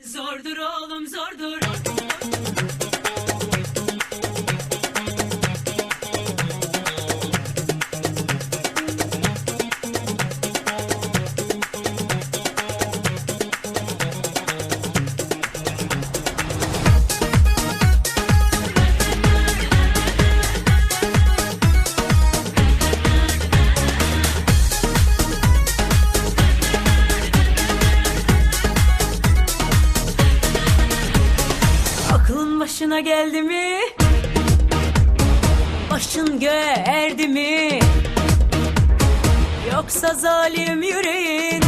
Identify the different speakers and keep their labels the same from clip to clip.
Speaker 1: Zordur oğlum zordur. Başına geldi mi? Başın göğe erdi mi? Yoksa zalim yüreğin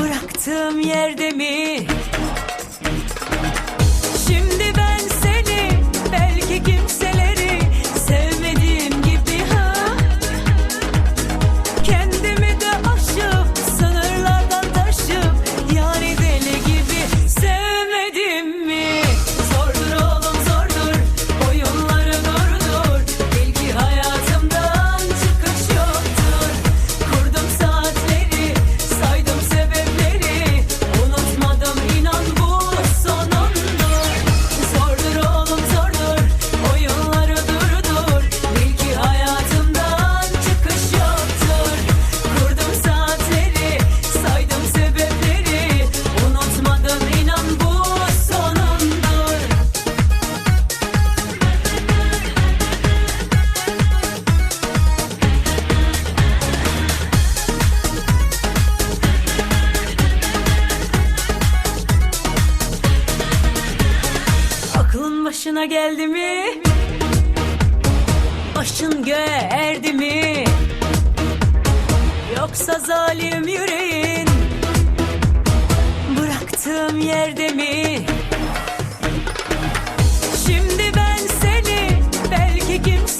Speaker 1: Bıraktığım yerde mi? başına geldi mi? Başın göğe erdi mi? Yoksa zalim yüreğin Bıraktığım yerde mi? Şimdi ben seni belki kimse